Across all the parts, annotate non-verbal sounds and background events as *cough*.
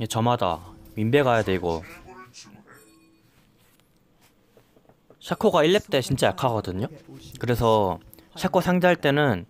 얘 저마다 민배 가야 돼 이거. 샤코가 1렙 때 진짜 약하거든요? 그래서 샤코 상대할 때는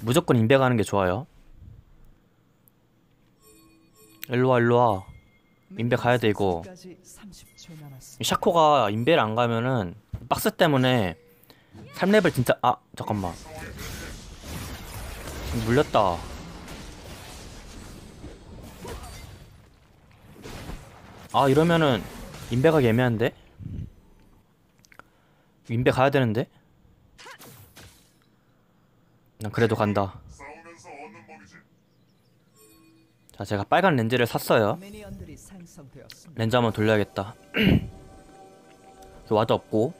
무조건 인배 가는 게 좋아요. 일로와 일로와. 인배 가야 이 샤코가 인배를 안 가면은 박스 때문에 3렙을 진짜 아 잠깐만. 물렸다 아 이러면은 인배 가기 애매한데? 인배 가야 되는데? 난 그래도 간다. 자 제가 빨간 렌즈를 샀어요. 렌즈 한번 돌려야겠다 *clears throat* 와도 없고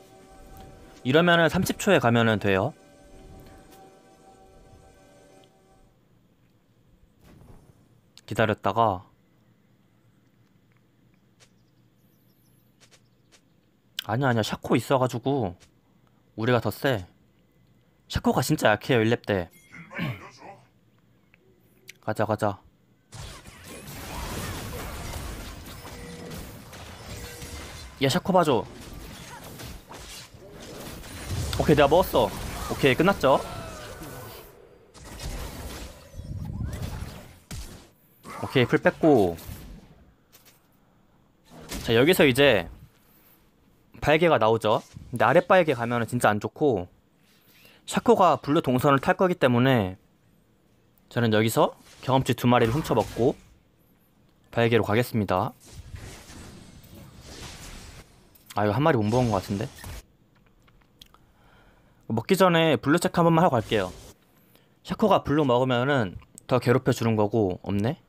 이러면은 30초에 가면은 돼요 기다렸다가 아니야 아니야. 샤코 있어가지고 우리가 더 세 샤코가 진짜 약해요 1렙 때. 가자 가자. 야 샤코 봐줘. 오케이 내가 먹었어. 오케이 끝났죠? 오케이 풀 뺐고. 자 여기서 이제 발개가 나오죠 근데 아랫발개 가면은 진짜 안 좋고 샤코가 블루 동선을 탈 거기 때문에 저는 여기서 경험치 두 마리를 훔쳐 먹고 발개로 가겠습니다. 아 이거 한 마리 못 먹은 것 같은데. 먹기 전에 블루 체크 한 번만 하고 갈게요. 샤코가 블루 먹으면은 더 괴롭혀 주는 거고 없네.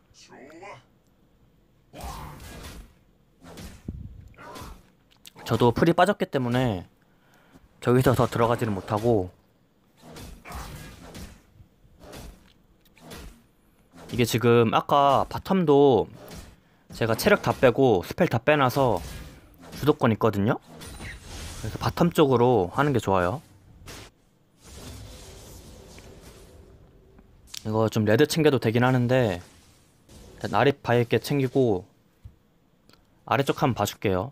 저도 풀이 빠졌기 때문에 저기서 더 들어가지는 못하고 이게 지금 아까 바텀도 제가 체력 다 빼고 스펠 다 빼놔서 주도권 있거든요? 그래서 바텀 쪽으로 하는 게 좋아요. 이거 좀 레드 챙겨도 되긴 하는데 아래 바위게 챙기고 아래쪽 한번 봐줄게요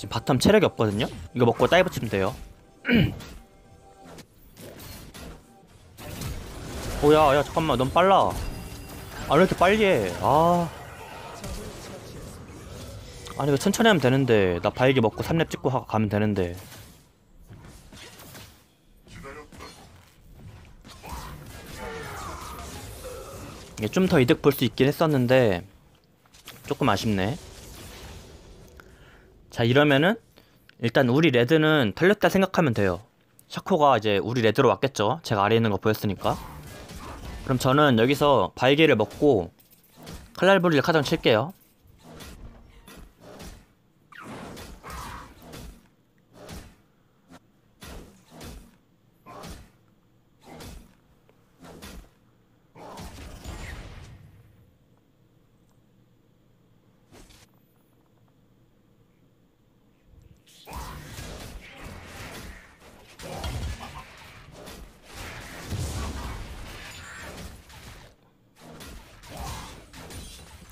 지금 바텀 체력이 없거든요? 이거 먹고 다이브 치면 돼요. *clears throat* 오야, 야, 잠깐만, 넌 빨라. 아, 왜 이렇게 빨리 해? 아. 아니, 왜 천천히 하면 되는데. 나 바이기 먹고 3렙 찍고 하, 가면 되는데. 이게 좀 더 이득 볼 수 있긴 했었는데, 조금 아쉽네. 자, 이러면은, 일단 우리 레드는 털렸다 생각하면 돼요. 샤코가 이제 우리 레드로 왔겠죠? 제가 아래에 있는 거 보였으니까. 그럼 저는 여기서 발개를 먹고, 칼날부리를 카정 칠게요.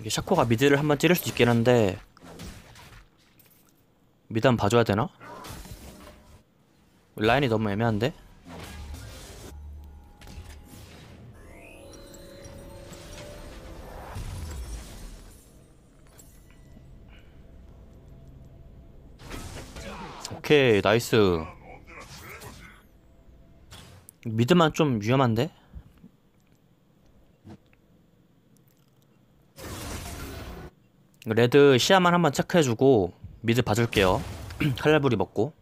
이게 샤코가 미드를 한번 찌를 수 있긴 한데 미드 한번 봐줘야 되나? 라인이 너무 애매한데? 오케이 나이스 미드만 좀 위험한데? 레드 시야만 한번 체크해주고 미드 봐줄게요. *clears throat* 칼날부리 먹고.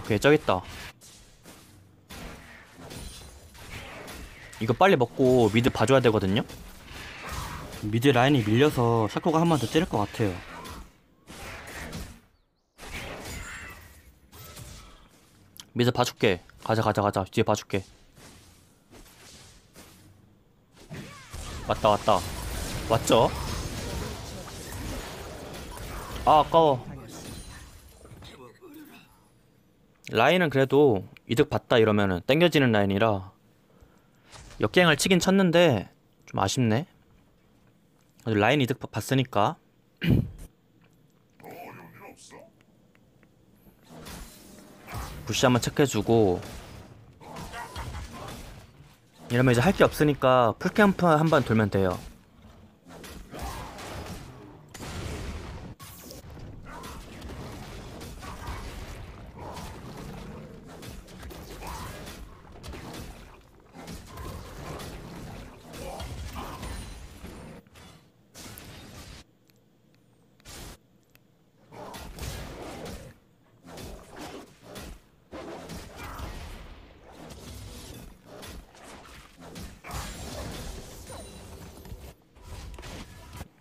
오케이 저기 있다. 이거 빨리 먹고 미드 봐줘야 되거든요. 미드 라인이 밀려서 샤코가 한 번더 찌를 것 같아요. 미드 봐줄게. 가자 가자 가자 뒤에 봐줄게. 왔다 왔다. 왔죠? 아 아까워. 라인은 그래도 이득 봤다 이러면은 땡겨지는 라인이라 역갱을 치긴 쳤는데 좀 아쉽네. 라인 이득 봐- 봤으니까? *clears throat* 부시 한번 체크해주고 이러면 이제 할 게 없으니까 풀캠프 한 번 돌면 돼요.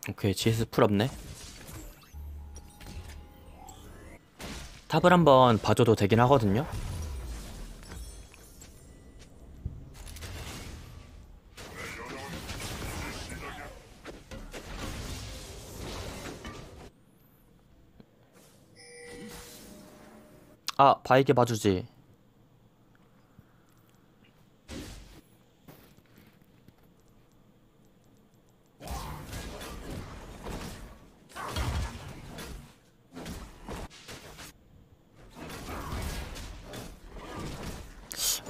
오케이 GS 풀 없네. 탑을 한번 봐줘도 되긴 하거든요. 아 바이게 봐주지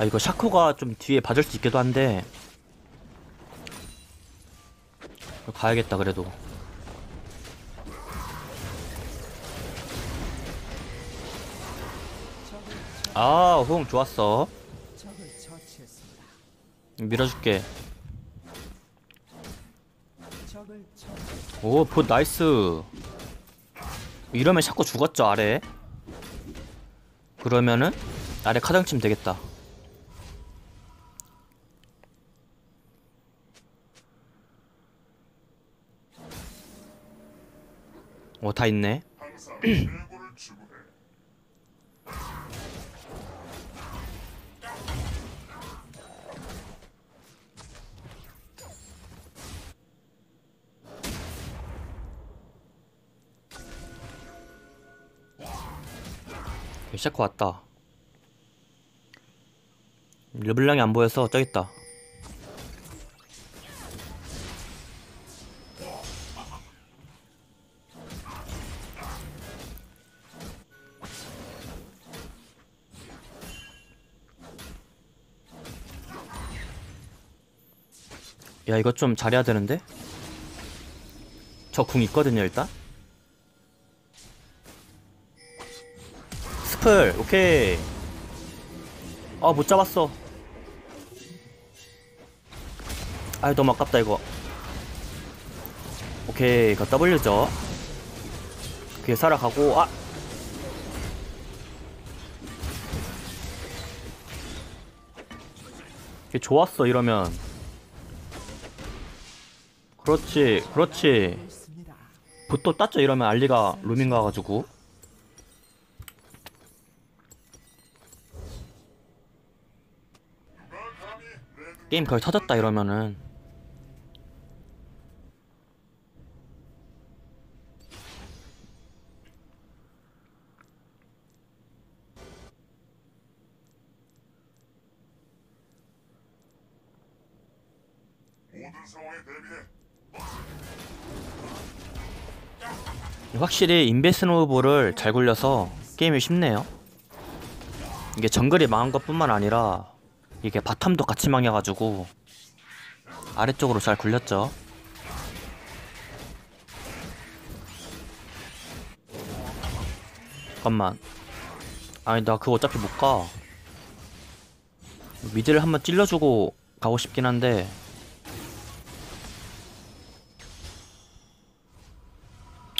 아 이거 샤코가 좀 뒤에 봐줄 수 있기도 한데. 가야겠다 그래도. 아 호응 좋았어. 밀어줄게. 오봇 나이스. 이러면 샤코 죽었죠 아래. 그러면은 아래 카장 치면 되겠다 오다 있네. *clears throat* 샤코 왔다 르블랑이 안 보여서 저기 있다 야 이거 좀 잘해야 되는데? 저 궁 있거든요 일단. 스플 오케이. 아 못 잡았어. 아 너무 아깝다 이거. 오케이 이거 W죠. 오케이 살아가고 아! 좋았어 이러면 그렇지 그렇지. 보또 땄죠 이러면 알리가 루밍 가가지고 게임 거의 터졌다 이러면은 모든 상황에 대비해. 확실히 인베스노우볼을 잘 굴려서 게임이 쉽네요. 이게 정글이 망한 것 뿐만 아니라 이게 바텀도 같이 망해가지고 아래쪽으로 잘 굴렸죠. 잠깐만. 아니 나 그거 어차피 못가. 미드를 한번 찔러주고 가고 싶긴 한데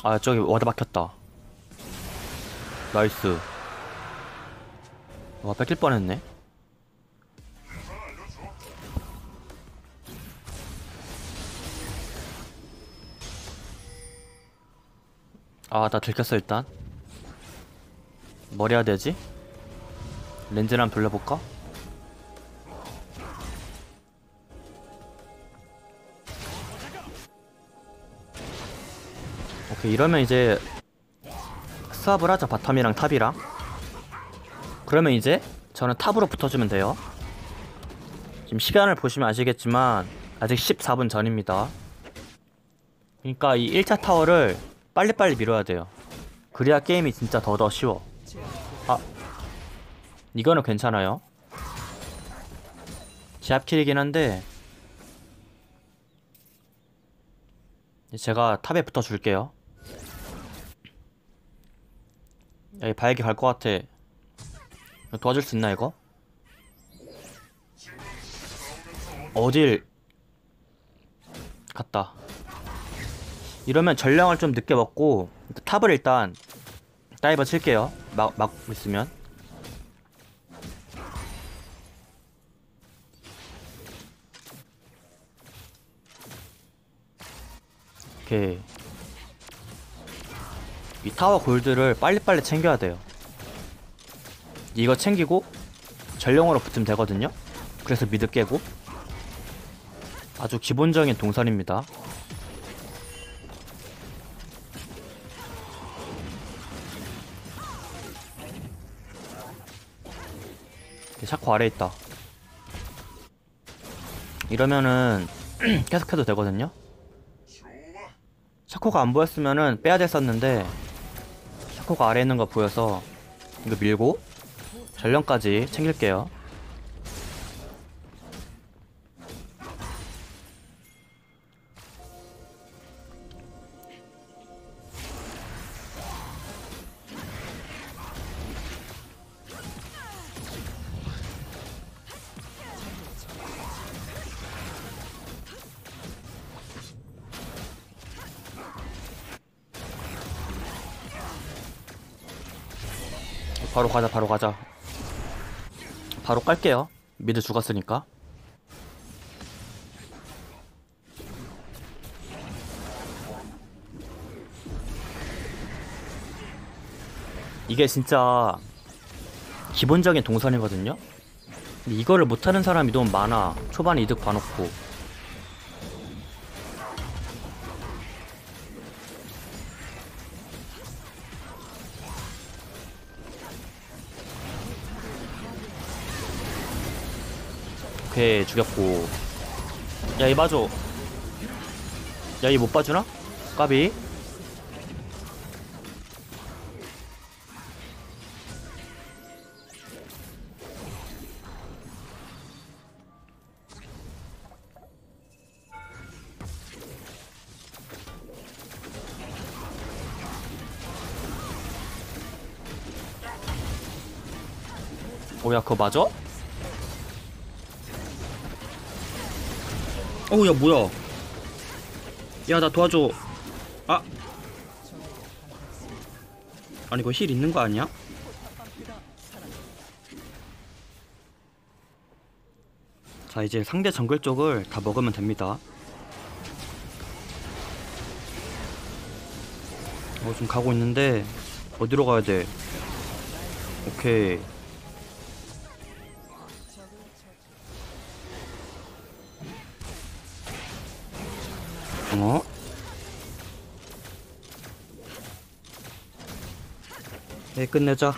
아 저기 와드 막혔다 나이스 와 뺏길 뻔했네. 아 나 들켰어 일단 뭘 해야 되지? 한번 돌려볼까? 이 이러면 이제 스왑을 하자 바텀이랑 탑이랑 그러면 이제 저는 탑으로 붙어주면 돼요. 지금 시간을 보시면 아시겠지만 아직 14분 전입니다. 그러니까 이 1차 타워를 빨리빨리 밀어야 돼요. 그래야 게임이 진짜 더더 쉬워. 아, 이거는 괜찮아요. 제압킬이긴 한데 제가 탑에 붙어줄게요. 여기 바에게 갈것 같아. 도와줄 수 있나 이거? 어딜 갔다. 이러면 전령을 좀 늦게 먹고 탑을 일단 다이버 칠게요. 막 막고 있으면. 오케이. 이 타워 골드를 빨리빨리 챙겨야 돼요. 이거 챙기고 전령으로 붙으면 되거든요. 그래서 미드 깨고 아주 기본적인 동선입니다. 샤코 아래 있다. 이러면은 *clears throat* 계속해도 되거든요. 샤코가 안 보였으면은 빼야 됐었는데 샤 코가 아래 있는 거 보여서 이거 밀고 전령까지 챙길게요. 바로 가자, 바로 가자. 바로 깔게요. 미드 죽었으니까. 이게 진짜 기본적인 동선이거든요. 이거를 못하는 사람이 너무 많아. 초반에 이득 봐놓고. 오케이 죽였고 야이 봐줘 야이 못 봐주나? 까비 오야 그거 맞아? 어우 야 뭐야? 야 나 도와줘. 아. 아니 이거 힐 있는 거 아니야? 자 이제 상대 정글 쪽을 다 먹으면 됩니다. 어 지금 가고 있는데 어디로 가야 돼? 오케이 어? 네, 끝내자.